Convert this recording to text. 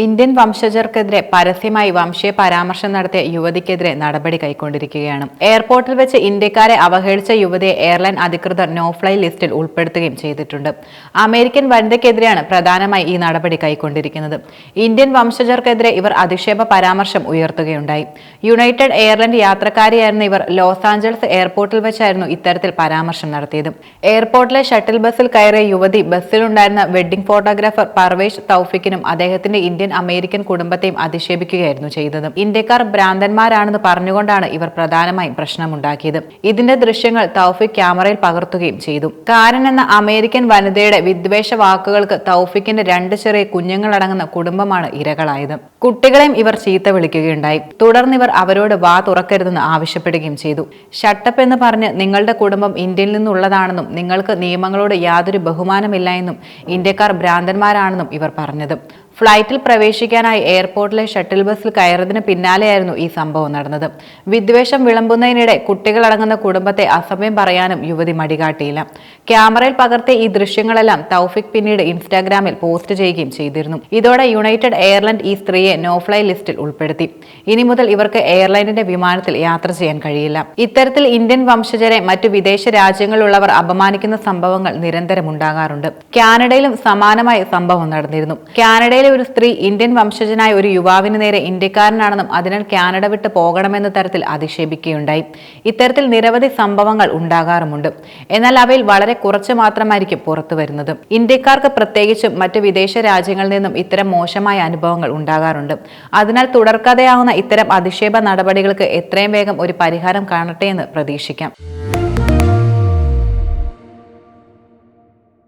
Indian വംശജർക്കെതിരെ പരസ്യമായി വംശീയ പരാമർശം നടത്തിയ യുവതിക്കെതിരെ നടപടി കൈക്കൊണ്ടിരിക്കുകയാണ്. എയർപോർട്ടിൽ വെച്ച് ഇന്ത്യക്കാരെ അവഹേളിച്ച യുവതിയെ എയർലൈൻ അധികൃതർ നോ ഫ്ലൈ ലിസ്റ്റിൽ ഉൾപ്പെടുത്തുകയും ചെയ്തിട്ടുണ്ട്. അമേരിക്കൻ വനിതയ്ക്കെതിരെയാണ് പ്രധാനമായി ഈ നടപടി കൈക്കൊണ്ടിരിക്കുന്നത്. ഇന്ത്യൻ വംശജർക്കെതിരെ ഇവർ അധിക്ഷേപ പരാമർശം ഉയർത്തുകയുണ്ടായി. യുണൈറ്റഡ് എയർലൈൻ യാത്രക്കാരിയായിരുന്ന ഇവർ ലോസ് ആഞ്ചൽസ് എയർപോർട്ടിൽ വെച്ചായിരുന്നു ഇത്തരത്തിൽ പരാമർശം നടത്തിയത്. എയർപോർട്ടിലെ ഷട്ടിൽ ബസ്സിൽ കയറിയ യുവതി ബസ്സിലുണ്ടായിരുന്ന വെഡ്ഡിംഗ് ഫോട്ടോഗ്രാഫർ പർവേഷ് തൗഫിക്കിനും അദ്ദേഹത്തിന്റെ ഇന്ത്യൻ അമേരിക്കൻ കുടുംബത്തെയും അധിക്ഷേപിക്കുകയായിരുന്നു ചെയ്തത്. ഇന്ത്യക്കാർ ഭ്രാന്തന്മാരാണെന്ന് പറഞ്ഞുകൊണ്ടാണ് ഇവർ പ്രധാനമായും പ്രശ്നമുണ്ടാക്കിയത്. ഇതിന്റെ ദൃശ്യങ്ങൾ തൗഫിക് ക്യാമറയിൽ പകർത്തുകയും ചെയ്തു. കാരൻ എന്ന അമേരിക്കൻ വനിതയുടെ വിദ്വേഷ വാക്കുകൾക്ക് തൗഫിക്കിന്റെ രണ്ട് ചെറിയ കുഞ്ഞുങ്ങളടങ്ങുന്ന കുടുംബമാണ് ഇരകളായത്. കുട്ടികളെയും ഇവർ ചീത്ത വിളിക്കുകയുണ്ടായി. തുടർന്ന് ഇവർ അവരോട് വാ തുറക്കരുതെന്ന് ആവശ്യപ്പെടുകയും ചെയ്തു. ഷട്ടപ്പ് എന്ന് പറഞ്ഞ് നിങ്ങളുടെ കുടുംബം ഇന്ത്യയിൽ നിന്നുള്ളതാണെന്നും നിങ്ങൾക്ക് നിയമങ്ങളോട് യാതൊരു ബഹുമാനമില്ല എന്നും ഇന്ത്യക്കാർ ഭ്രാന്തന്മാരാണെന്നും ഇവർ പറഞ്ഞത്. ഫ്ലൈറ്റിൽ പ്രവേശിക്കാനായി എയർപോർട്ടിലെ ഷട്ടിൽ ബസ്സിൽ കയറതിന് പിന്നാലെയായിരുന്നു ഈ സംഭവം നടന്നത്. വിദ്വേഷം വിളമ്പുന്നതിനിടെ കുട്ടികളടങ്ങുന്ന കുടുംബത്തെ അസമയം പറയാനും യുവതി മടികാട്ടിയില്ല ക്യാമറയിൽ പകർത്തിയ ഈ ദൃശ്യങ്ങളെല്ലാം തൗഫിക് പിന്നീട് ഇൻസ്റ്റാഗ്രാമിൽ പോസ്റ്റ് ചെയ്യുകയും ചെയ്തിരുന്നു. ഇതോടെ യുണൈറ്റഡ് എയർലൈൻഡ് ഈ സ്ത്രീയെ നോ ഫ്ലൈ ലിസ്റ്റിൽ ഉൾപ്പെടുത്തി. ഇനി മുതൽ ഇവർക്ക് എയർലൈനിന്റെ വിമാനത്തിൽ യാത്ര ചെയ്യാൻ കഴിയില്ല. ഇത്തരത്തിൽ ഇന്ത്യൻ വംശജരെ മറ്റു വിദേശ രാജ്യങ്ങളിലുള്ളവർ അപമാനിക്കുന്ന സംഭവങ്ങൾ നിരന്തരം ഉണ്ടാകാറുണ്ട് കാനഡയിലും സമാനമായ സംഭവം നടന്നിരുന്നു. കാനഡയിലെ ഒരു സ്ത്രീ ഇന്ത്യൻ വംശജനായ ഒരു യുവാവിന് നേരെ ഇന്ത്യക്കാരനാണെന്നും അതിനാൽ കാനഡ വിട്ട് പോകണമെന്ന തരത്തിൽ അധിക്ഷേപിക്കുകയുണ്ടായി. ഇത്തരത്തിൽ നിരവധി സംഭവങ്ങൾ ഉണ്ടാകാറുമുണ്ട്. എന്നാൽ അവയിൽ വളരെ കുറച്ച് മാത്രമായിരിക്കും പുറത്തു വരുന്നത്. ഇന്ത്യക്കാർക്ക് പ്രത്യേകിച്ചും മറ്റ് വിദേശ രാജ്യങ്ങളിൽ നിന്നും ഇത്തരം മോശമായ അനുഭവങ്ങൾ ഉണ്ടാകാറുണ്ട്. അതിനാൽ തുടർക്കഥയാവുന്ന ഇത്തരം അധിക്ഷേപ നടപടികൾക്ക് എത്രയും വേഗം ഒരു പരിഹാരം കാണട്ടെ എന്ന് പ്രതീക്ഷിക്കാം.